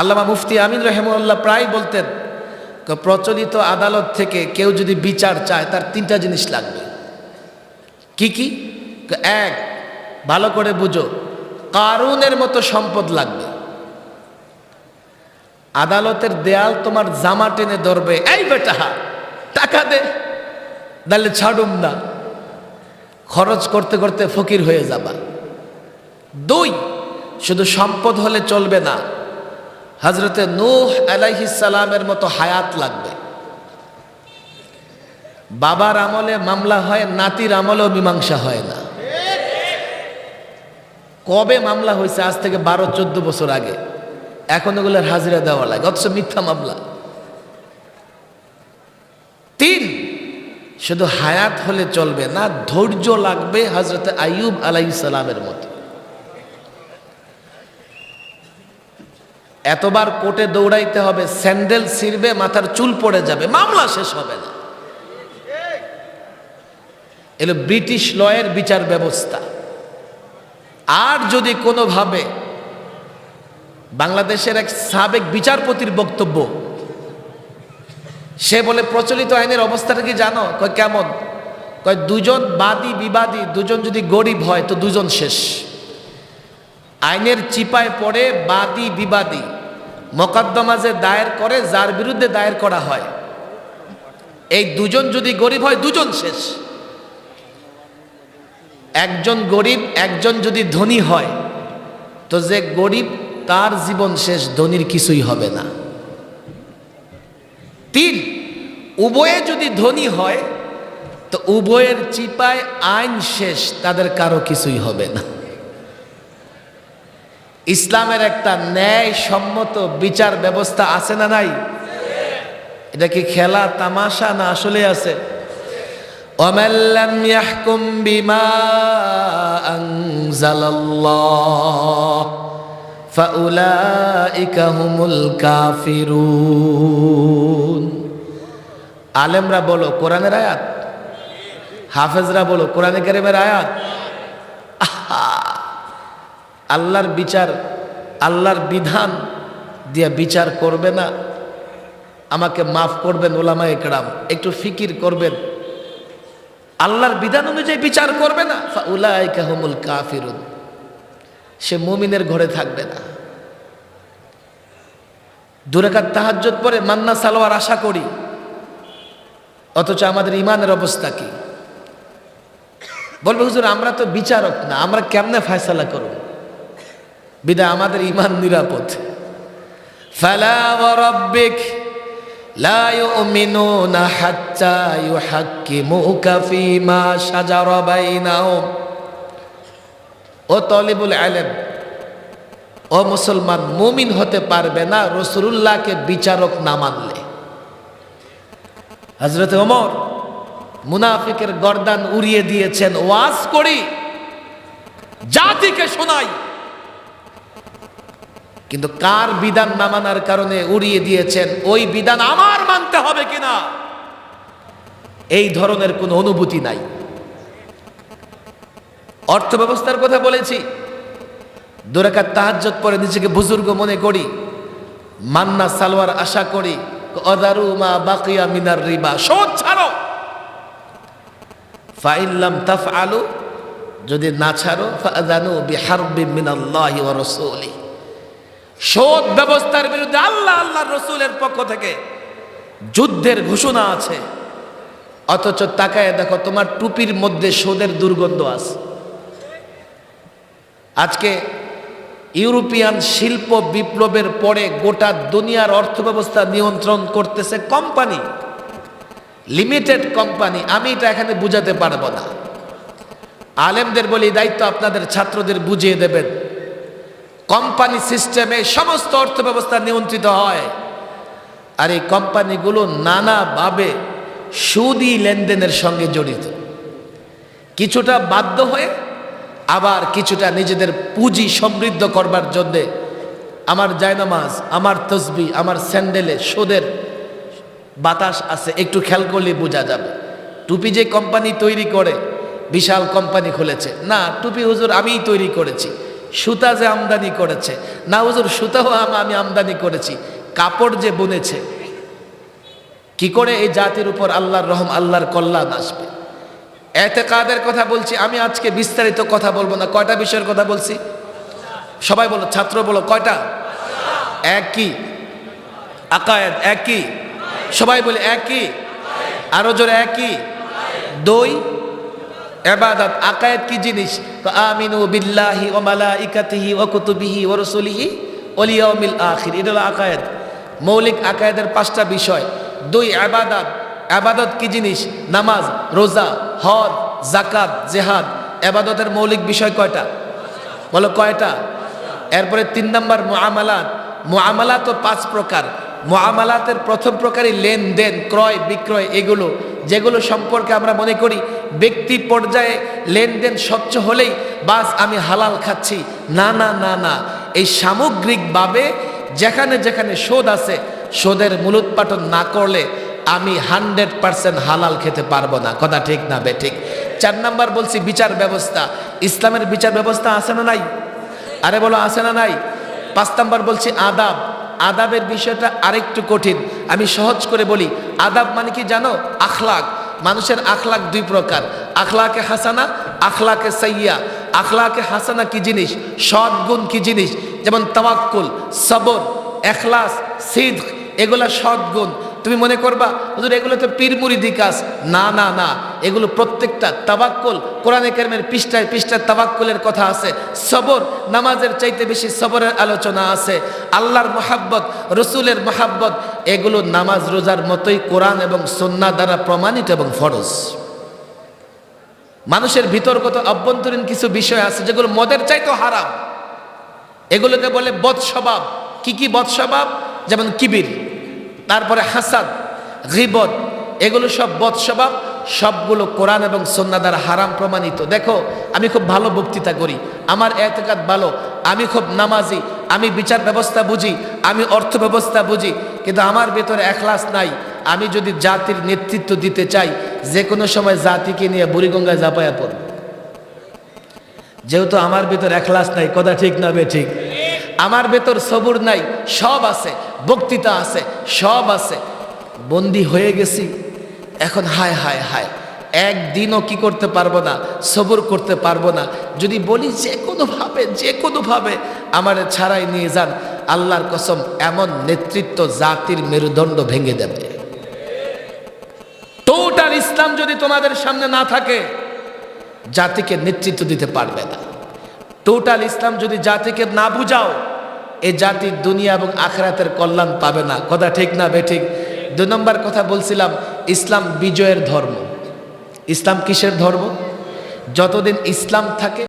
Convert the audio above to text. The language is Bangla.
আল্লামা মুফতি আমিন রহেমুল্লাহ প্রায় বলতেন প্রচলিত আদালত থেকে কেউ যদি বিচার চায়, তার তিনটা জিনিস লাগবে। কি কি? এক, ভালো করে বুঝো, কারুনের মতো সম্পদ লাগবে। আদালতের দেয়াল তোমার জামা টেনে ধরবে, এই বেটা, টাকা দে তাহলে ছাড়ুম না। খরচ করতে করতে ফকির হয়ে যাবা। দুই, শুধু সম্পদ হলে চলবে না হজরতে নূহ আলাইহিসালামের মতো হায়াত লাগবে। বাবার আমলে মামলা হয়, নাতির আমলেও মীমাংসা হয় না। কবে মামলা হয়েছে? আজ থেকে বারো, চোদ্দ বছর আগে। এখন ওগুলোর হাজিরা দেওয়া লাগে, অথচ মিথ্যা মামলা। তিন, শুধু হায়াত হলে চলবে না, ধৈর্য লাগবে হজরত আইয়ুব আলাইসালামের মতো। এতবার কোর্টে দৌড়াইতে হবে, স্যান্ডেল ছিঁড়বে, মাথার চুল পড়ে যাবে, মামলা শেষ হবে না। এলো ব্রিটিশ লয়ের বিচার ব্যবস্থা। আর যদি কোনোভাবে বাংলাদেশের এক সাবেক বিচারপতির বক্তব্য, সে বলে, প্রচলিত আইনের অবস্থাটা কি জানো? কয়, কেমন? কয়, দুজন বাদী বিবাদী, দুজন যদি গরিব হয়, তো দুজন শেষ। আইনের চিপায় পড়ে বাদী বিবাদী। মোকদ্দমা যে দায়ের করে, যার বিরুদ্ধে দায়ের করা হয়। এই দুজন যদি গরিব হয়, দুজন শেষ। একজন গরিব, একজন যদি ধনী হয়, তো যে গরিব, তার জীবন শেষ, ধনীর কিছুই হবে না। তিন, উভয়ে যদি ধনী হয়, তো উভয়ের চিপায় আইন শেষ, তাদের কারও কিছুই হবে না। ইসলামের একটা ন্যায় সম্মত বিচার ব্যবস্থা আছে না নাই? এটা কি খেলা, তামাশা না আসলে আছে? আলেমরা বলো, কোরআনের আয়াত? হাফেজরা বলো, কোরআনে কারিমের আয়াত? আহা! আল্লাহর বিচার, আল্লাহর বিধান দিয়ে বিচার করবে না। আমাকে মাফ করবেন ওলামা একরাম একটু ফিকির করবেন। আল্লাহর বিধান অনুযায়ী বিচার করবে না। উলাইকা হুমুল কাফিরুন, সে মুমিনের ঘরে থাকবে না। দুরাকাত তাহাজ্জত পরে মান্না সালোয়ার আশা করি, অথচ আমাদের ইমানের অবস্থা কি? বলবে, হুজুর, আমরা তো বিচারক না, আমরা কেমনে ফয়সালা করব? বিদা আমাদের ইমান নিরাপদ। ফালা লা ও তলিবুল ও মুসলমান, মুমিন হতে পারবে না রসুল্লাহকে বিচারক না মানলে। হজরত ওমর মুনাফিকের গর্দান উড়িয়ে দিয়েছেন। ওয়াজ করি, জাতিকে শোনাই। কিন্তু কার বিধান না মানার কারণে উড়িয়ে দিয়েছেন, ওই বিধান আমার মানতে হবে কিনা? এই ধরনের কোনো অনুভূতি নাই। অর্থ ব্যবস্থার কথা বলেছি। দোরাকার তাহাজ্জত পরে নিজেকে বুজুর্গ মনে করি। মান্না সালোয়ার আশা করি, অদারু মা বাকিয়া মিনার রিবা শোধ ছাড়ো। ফাইল্লাম তাফ আলু যদি না ছাড়ো ফাদানু বিহারবি মিনাল্লাহি ওয়া রাসূলিহি শোধ ব্যবস্থার বিরুদ্ধে আল্লাহ আল্লাহ রসুলের পক্ষ থেকে যুদ্ধের ঘোষণা আছে। অথচ তাকায় দেখো, তোমার টুপির মধ্যে শোধের দুর্গন্ধ আছে। আজকে ইউরোপিয়ান শিল্প বিপ্লবের পরে গোটা দুনিয়ার অর্থব্যবস্থা নিয়ন্ত্রণ করতেছে কোম্পানি, লিমিটেড কোম্পানি। আমি এটা এখানে বুঝাতে পারব না। আলেমদের বলি দায়িত্ব আপনাদের ছাত্রদের বুঝিয়ে দেবেন। কোম্পানি সিস্টেমে সমস্ত অর্থ ব্যবস্থা নিয়ন্ত্রিত হয়। আর এই কোম্পানিগুলো নানাভাবে সুদি লেনদেনের সঙ্গে জড়িত। কিছুটা বাধ্য হয়ে আবার কিছুটা নিজেদের পুঁজি সমৃদ্ধ করবার জন্যে আমার জায়নামাজ, আমার তসবি, আমার স্যান্ডেলে সুদের বাতাস আছে, একটু খেয়াল করলে বোঝা যাবে। টুপি যে কোম্পানি তৈরি করে, বিশাল কোম্পানি খুলেছে। না, টুপি হুজুর, আমিই তৈরি করেছি। সুতা যে আমদানি করেছে। না হুজুর, সুতাও আমি আমদানি করেছি। কাপড় যে বুনেছে। কি করে এই জাতির উপর আল্লাহর রহম, আল্লাহর কল্যাণ আসবে? এতে কাদের কথা বলছি, আমি আজকে বিস্তারিত কথা বলব না। কয়টা বিষয়ের কথা বলছি? সবাই বলো, ছাত্র বলো, কয়টা? একই। আকায়েদ, একই। সবাই বলে, একই। আরও জোরে, একই। দুই। এবাদত, আকায়েদ কি জিনিস? আমিনু বিল্লাহি ও মালাইকাতিহি ও কুতুবিহি ও রসুলিহি ওল ইয়াউমিল আখির। এটা হলো আকায়েদ। মৌলিক আকায়েদের পাঁচটা বিষয়। দুই আবাদত আবাদত কি জিনিস? নামাজ, রোজা, হজ জাকাত জেহাদ। আবাদতের মৌলিক বিষয় কয়টা? বলো কয়টা? এরপরে তিন নম্বর, মুআমালাত। মুআমালাত তো পাঁচ প্রকার। মুআমালাতের প্রথম প্রকারই লেনদেন, ক্রয়, বিক্রয়, এগুলো। যেগুলো সম্পর্কে আমরা মনে করি ব্যক্তি পর্যায়ে লেনদেন স্বচ্ছ হলেই, বাস, আমি হালাল খাচ্ছি। না না না না। এই সামগ্রিকভাবে যেখানে যেখানে সুদ আছে সুদের মূলোৎপাটন না করলে আমি হান্ড্রেড পার্সেন্ট হালাল খেতে পারব না। কথা ঠিক না, বে ঠিক। চার নাম্বার বলছি বিচার ব্যবস্থা। ইসলামের বিচার ব্যবস্থা আছে না নাই? আরে বলো, আছে না নাই? পাঁচ নাম্বার বলছি আদাব। আদাবের বিষয়টা আরেকটু কঠিন। আমি সহজ করে বলি, আদাব মানে কি জানো? আখলাক। মানুষের আখলাক দুই প্রকার। আখলাকে হাসানা, আখলাকে সাইয়া আখলাকে হাসানা কি জিনিস? সদ্গুণ গুণ কি জিনিস? যেমন তাওয়াক্কুল, সবর, এখলাস সিদ্ধ এগুলা সদ্গুণ গুণ। তুমি মনে করবা, হুজুর, এগুলো তো পীর মুরিদি কাজ না না না, এগুলো প্রত্যেকটা তাবাক্কুল কোরআনে কারিমের পৃষ্ঠায় পৃষ্ঠায় তাবাক্কুলের কথা আছে। সবর, নামাজের চাইতে বেশি সবরের আলোচনা আছে। আল্লাহর মহাব্বত, রসুলের মহাব্বত, এগুলো নামাজ রোজার মতোই কোরআন এবং সন্না দ্বারা প্রমাণিত এবং ফরজ। মানুষের ভিতরগত অভ্যন্তরীণ কিছু বিষয় আছে, যেগুলো মদের চাইতেও হারাম। এগুলোকে বলে বদ স্বভাব কি কি বদ স্বভাব যেমন কিবির। তারপরে হাসাদ, গিবত, এগুলো সব বদ স্বভাব সবগুলো কোরআন এবং সন্না দ্বারা হারাম প্রমাণিত। দেখো, আমি খুব ভালো বক্তৃতা করি, আমার এতেকাত ভালো, আমি খুব নামাজি, আমি বিচার ব্যবস্থা বুঝি, আমি অর্থ ব্যবস্থা বুঝি, কিন্তু আমার ভেতরে একলাস নাই। আমি যদি জাতির নেতৃত্ব দিতে চাই যে কোনো সময় জাতিকে নিয়ে বুড়িগঙ্গায় জাপায়া পড়ব। যেহেতু আমার ভিতর একলাস নাই, কথা ঠিক না বে ঠিক? আমার ভেতর সবুর নাই, সব আছে, বক্তৃতা আছে সব আছে। বন্দি হয়ে গেছি। এখন হায় হায় হায়। একদিনও কি করতে পারব না, সবর করতে পারব না। যদি বলি যে কোনোভাবে যে কোনোভাবে আমার ছাড়াই নিয়ে যান, আল্লাহর কসম এমন নেতৃত্ব জাতির মেরুদণ্ড ভেঙে দেবে। টোটাল ইসলাম যদি তোমাদের সামনে না থাকে, জাতিকে নেতৃত্ব দিতে পারবে না। টোটাল ইসলাম যদি জাতিকে না বুঝাও এ জাতি দুনিয়া এবং আখরাতের কল্যাণ পাবে না। কথা ঠিক না বে ঠিক? দুই নম্বর কথা বলছিলাম, ইসলাম বিজয়ের ধর্ম। ইসলাম কিসের ধর্ম? যতদিন ইসলাম থাকে